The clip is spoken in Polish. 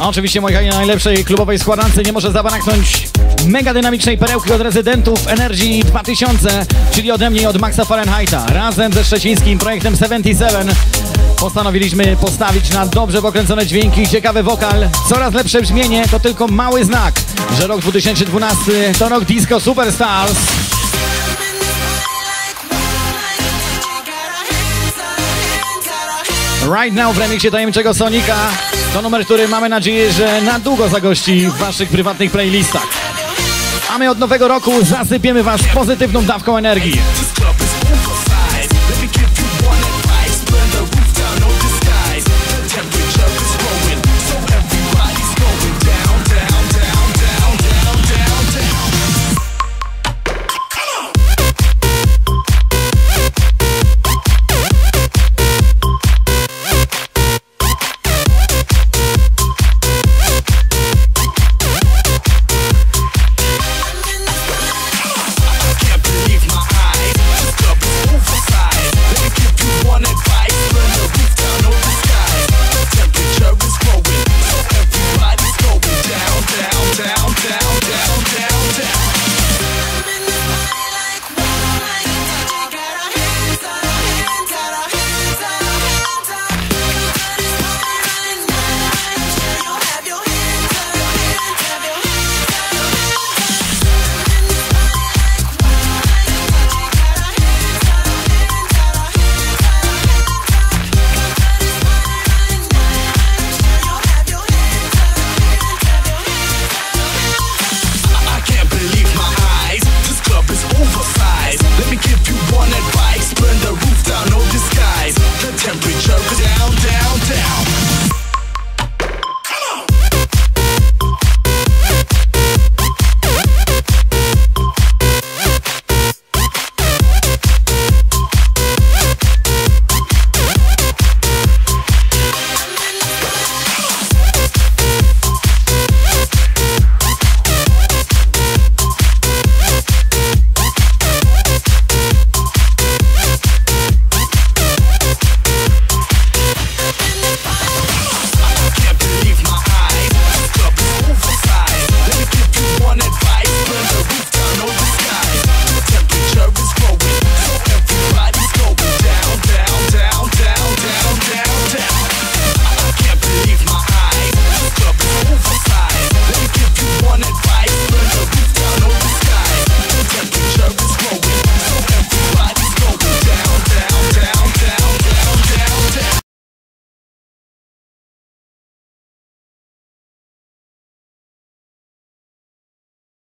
A oczywiście mojej najlepszej klubowej składance nie może zabraknąć mega dynamicznej perełki od rezydentów Energy 2000, czyli ode mnie od Maxa Fahrenheita. Razem ze szczecińskim projektem 77 postanowiliśmy postawić na dobrze pokręcone dźwięki ciekawy wokal. Coraz lepsze brzmienie to tylko mały znak, że rok 2012 to rok Disco Superstars. Right Now w remiksie tajemniczego Sonika to numer, który mamy nadzieję, że na długo zagości w waszych prywatnych playlistach. A my od nowego roku zasypiemy was pozytywną dawką energii.